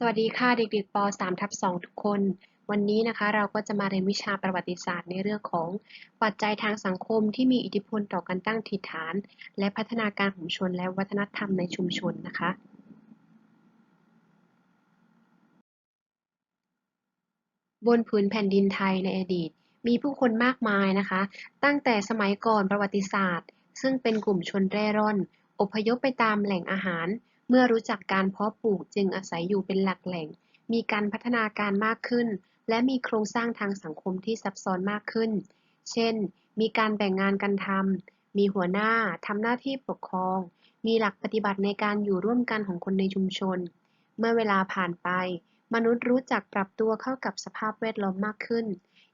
สวัสดีค่ะเด็กๆป .3 ทับ2ทุกคน วันนี้นะคะเราก็จะมาเรียนวิชาประวัติศาสตร์ในเรื่องของปัจจัยทางสังคมที่มีอิทธิพลต่อการตั้งถิ่นฐาน และพัฒนาการของชนและวัฒนธรรมในชุมชนนะคะ บนผืนแผ่นดินไทยในอดีต มีผู้คนมากมายนะคะ ตั้งแต่สมัยก่อนประวัติศาสตร์ ซึ่งเป็นกลุ่มชนเร่ร่อน อพยพไปตามแหล่งอาหาร เมื่อรู้จักการเพาะปลูกจึงอาศัยอยู่เป็นหลักแหล่ง มีการพัฒนาการมากขึ้น และมีโครงสร้างทางสังคมที่ซับซ้อนมากขึ้น เช่น มีการแบ่งงานกันทำ มีหัวหน้าทำหน้าที่ปกครอง มีหลักปฏิบัติในการอยู่ร่วมกันของคนในชุมชน เมื่อเวลาผ่านไป มนุษย์รู้จักปรับตัวเข้ากับสภาพแวดล้อมมากขึ้น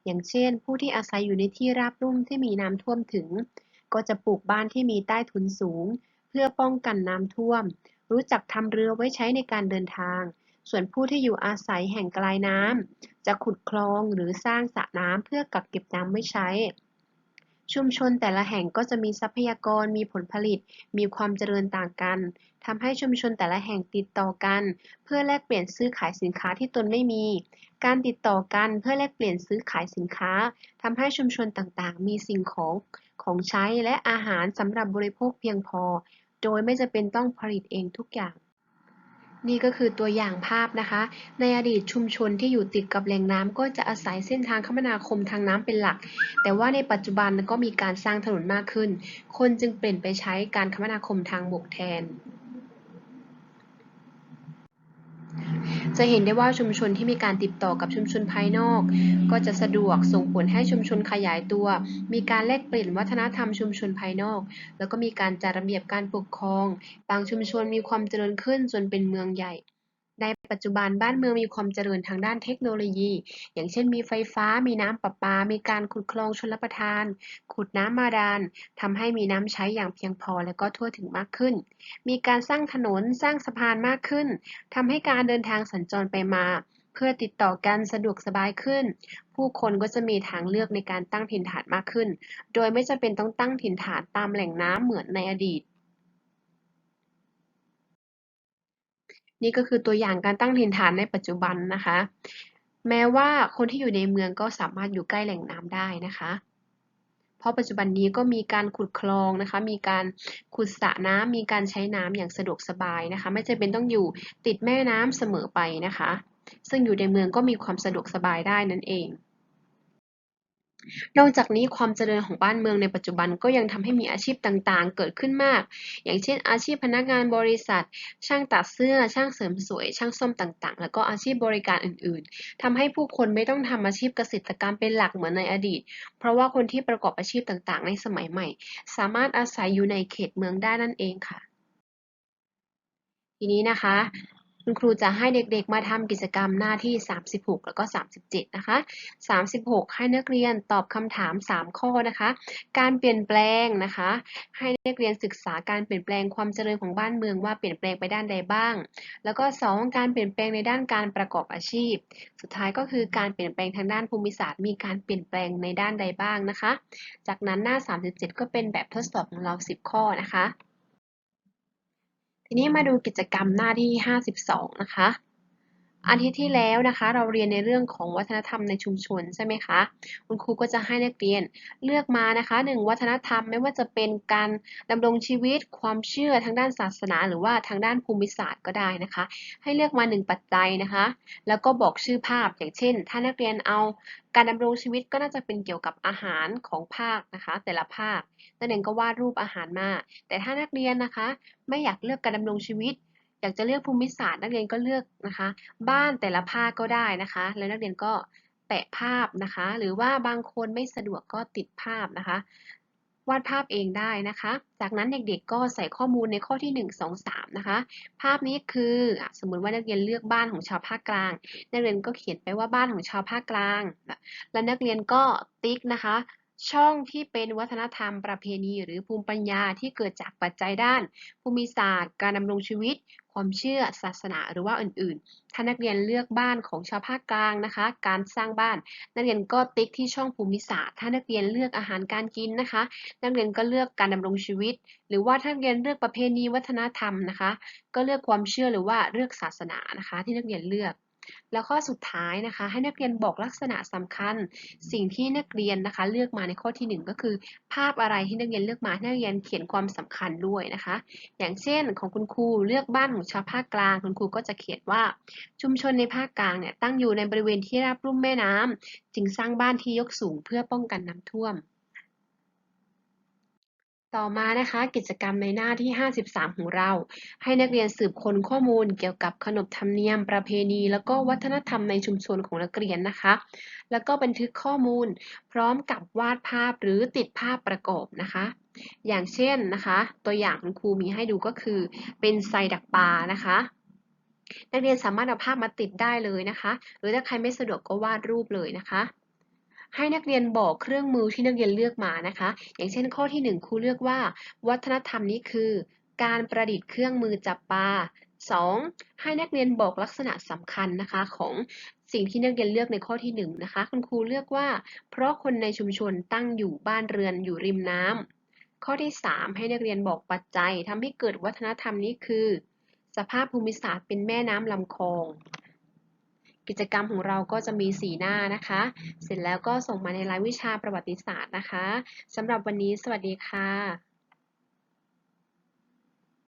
อย่างเช่น ผู้ที่อาศัยอยู่ในที่ราบรุ่มที่มีน้ำท่วมถึง ก็จะปลูกบ้านที่มีใต้ถุนสูง เพื่อป้องกันน้ำท่วม รู้จักทำเรือไว้ใช้ในการเดินทาง ส่วนผู้ที่อยู่อาศัยแห่งไกลน้ำจะขุดคลองหรือสร้างสระน้ำเพื่อกักเก็บน้ำไว้ใช้ ชุมชนแต่ละแห่งก็จะมีทรัพยากรมีผลผลิต มีความเจริญต่างกันทำให้ชุมชนแต่ละแห่งติดต่อกัน เพื่อแลกเปลี่ยนซื้อขายสินค้าที่ตนไม่มี การติดต่อกันเพื่อแลกเปลี่ยนซื้อขายสินค้าทำให้ชุมชนต่างๆ มีสิ่งของของใช้และอาหารสำหรับบริโภคเพียงพอ โดยไม่จะเป็นต้องผลิตเองทุกอย่าง นี่ก็คือตัวอย่างภาพนะคะ ในอดีตชุมชนที่อยู่ติดกับแหล่งน้ำก็จะอาศัยเส้นทางคมนาคมทางน้ำเป็นหลัก แต่ว่าในปัจจุบันก็มีการสร้างถนนมากขึ้น คนจึงเปลี่ยนไปใช้การคมนาคมทางบกแทน จะเห็นได้ว่าชุมชนที่มีการติดต่อกับชุมชนภายนอก ก็จะสะดวกส่งผลให้ชุมชนขยายตัว มีการแลกเปลี่ยนวัฒนธรรมชุมชนภายนอก แล้วก็มีการจัดระเบียบการปกครอง บางชุมชนมีความเจริญขึ้นจนเป็นเมืองใหญ่ ในปัจจุบันบ้านเมืองมีความเจริญทางด้านเทคโนโลยี อย่างเช่นมีไฟฟ้า มีน้ำประปา มีการขุดคลองชลประทาน ขุดน้ำบาดาลทำให้มีน้ำใช้อย่างเพียงพอและก็ทั่วถึงมากขึ้น มีการสร้างถนนสร้างสะพานมากขึ้นทำให้การเดินทางสัญจรไปมาเพื่อติดต่อกันสะดวกสบายขึ้น ผู้คนก็จะมีทางเลือกในการตั้งถิ่นฐานมากขึ้น โดยไม่จำเป็นต้องตั้งถิ่นฐานตามแหล่งน้ำเหมือนในอดีต นี่ก็คือตัวอย่างการตั้งถิ่นฐานในปัจจุบันนะคะ แม้ว่าคนที่อยู่ในเมืองก็สามารถอยู่ใกล้แหล่งน้ำได้นะคะ เพราะปัจจุบันนี้ก็มีการขุดคลองนะคะ มีการขุดสระน้ำมีการใช้น้ำอย่างสะดวกสบายนะคะ ไม่จำเป็นต้องอยู่ติดแม่น้ำเสมอไปนะคะ ซึ่งอยู่ในเมืองก็มีความสะดวกสบายได้นั่นเอง นอกจากนี้ความเจริญของบ้านเมืองในปัจจุบันก็ยังทำให้มีอาชีพต่างๆ เกิดขึ้นมาก อย่างเช่น อาชีพพนักงานบริษัท ช่างตัดเสื้อ ช่างเสริมสวย ช่างซ่อมต่างๆ แล้วก็อาชีพบริการอื่นๆทำให้ผู้คนไม่ต้องทำอาชีพเกษตรกรรมเป็นหลักเหมือนในอดีต เพราะว่าคนที่ประกอบอาชีพต่างๆ ในสมัยใหม่ สามารถอาศัยอยู่ในเขตเมืองได้นั่นเองค่ะ ทีนี้นะคะ คุณครูจะให้เด็กๆ มาทำกิจกรรมหน้าที่ 36 แล้วก็ 37 นะคะ 36 ให้นักเรียนตอบคำถาม 3 ข้อนะคะ การเปลี่ยนแปลงนะคะ ให้นักเรียนศึกษาการเปลี่ยนแปลงความเจริญของบ้านเมืองว่าเปลี่ยนแปลงไปด้านใดบ้าง แล้วก็ 2 การเปลี่ยนแปลงในด้านการประกอบอาชีพ สุดท้ายก็คือการเปลี่ยนแปลงทางด้านภูมิศาสตร์ มีการเปลี่ยนแปลงในด้านใดบ้างนะคะ จากนั้นหน้า 37 ก็เป็นแบบทดสอบของเรา 10 ข้อนะคะ ทีนี้มาดูกิจกรรมหน้าที่ 52 นะคะ อาทิตย์ที่แล้วนะคะ เราเรียนในเรื่องของวัฒนธรรมในชุมชนใช่ไหมคะ คุณครูก็จะให้นักเรียนเลือกมานะคะหนึ่งวัฒนธรรมไม่ว่าจะเป็นการดำรงชีวิต ความเชื่อทางด้านศาสนา หรือว่าทางด้านภูมิศาสตร์ก็ได้นะคะ ให้เลือกมาหนึ่งปัจจัยนะคะ แล้วก็บอกชื่อภาพอย่างเช่น ถ้านักเรียนเอาการดำรงชีวิตก็น่าจะเป็นเกี่ยวกับอาหารของภาคนะคะ แต่ละภาคนักเรียนก็วาดรูปอาหารมา แต่ถ้านักเรียนนะคะ ไม่อยากเลือกการดำรงชีวิต อยากจะเลือกภูมิศาสตร์นักเรียนก็เลือกนะคะ บ้านแต่ละภาคก็ได้นะคะ แล้วนักเรียนก็แปะภาพนะคะ หรือว่าบางคนไม่สะดวกก็ติดภาพนะคะ วาดภาพเองได้นะคะ จากนั้นเด็กๆก็ใส่ข้อมูลในข้อที่ 1 2 3 นะคะ ภาพนี้คือสมมุติว่านักเรียนเลือกบ้านของชาวภาคกลาง นักเรียนก็เขียนไปว่าบ้านของชาวภาคกลาง แล้วนักเรียนก็ติ๊กนะคะ ช่องที่เป็นวัฒนธรรมประเพณี หรือภูมิปัญญาที่เกิดจากปัจจัยด้าน ภูมิศาสตร์ การดำรงชีวิต ความเชื่อศาสนาหรือว่าอื่นๆ ถ้านักเรียนเลือกบ้านของชาวภาคกลางนะคะ การสร้างบ้าน นักเรียนก็ติ๊กที่ช่องภูมิศาสตร์ ถ้านักเรียนเลือกอาหารการกินนะคะ นักเรียนก็เลือกการดำรงชีวิต หรือว่าถ้านักเรียนเลือกประเพณีวัฒนธรรมนะคะ ก็เลือกความเชื่อหรือว่าเลือกศาสนานะคะ ที่นักเรียนเลือก แล้วข้อสุดท้ายนะคะ ให้นักเรียนบอกลักษณะสำคัญ สิ่งที่นักเรียนนะคะ เลือกมาในข้อที่หนึ่งก็คือ ภาพอะไรที่นักเรียนเลือกมานักเรียนเขียนความสำคัญด้วยนะคะ อย่างเช่นของคุณครูเลือกบ้านของชาวภาคกลาง คุณครูก็จะเขียนว่าชุมชนในภาคกลางเนี่ยตั้งอยู่ในบริเวณที่ราบลุ่มแม่น้ำจึงสร้างบ้านที่ยกสูงเพื่อป้องกันน้ำท่วม ต่อมานะคะกิจกรรมในหน้าที่ 53 ของเรา ให้นักเรียนสืบค้นข้อมูลเกี่ยวกับขนบธรรมเนียม ประเพณี แล้วก็วัฒนธรรมในชุมชนของนักเรียนนะคะ แล้วก็บันทึกข้อมูล พร้อมกับวาดภาพหรือติดภาพประกอบนะคะ อย่างเช่นนะคะ ตัวอย่างคุณครูมีให้ดูก็คือ เป็นไซดักปลานะคะนักเรียนสามารถเอาภาพมาติดได้เลยนะคะ หรือถ้าใครไม่สะดวกก็วาดรูปเลยนะคะ ให้นักเรียนบอกเครื่องมือที่นักเรียนเลือกมานะคะ อย่างเช่นข้อที่ 1ครูเลือกว่า วัฒนธรรมนี้คือ การประดิษฐ์เครื่องมือจับปลา 2. ให้นักเรียนบอกลักษณะสำคัญนะคะของสิ่งที่นักเรียนเลือกในข้อที่1นะคะ คุณครูเลือกว่า เพราะคนในชุมชนตั้งอยู่บ้านเรือนอยู่ริมน้ำข้อที่ 3 ให้นักเรียนบอกปัจจัยทำให้เกิดวัฒนธรรมนี้คือ สภาพภูมิศาสตร์เป็นแม่น้ำลำคลอง กิจกรรมของเราก็จะมี 4 หน้านะคะ เสร็จแล้วก็ส่งมาในรายวิชาประวัติศาสตร์นะคะสำหรับวันนี้สวัสดีค่ะ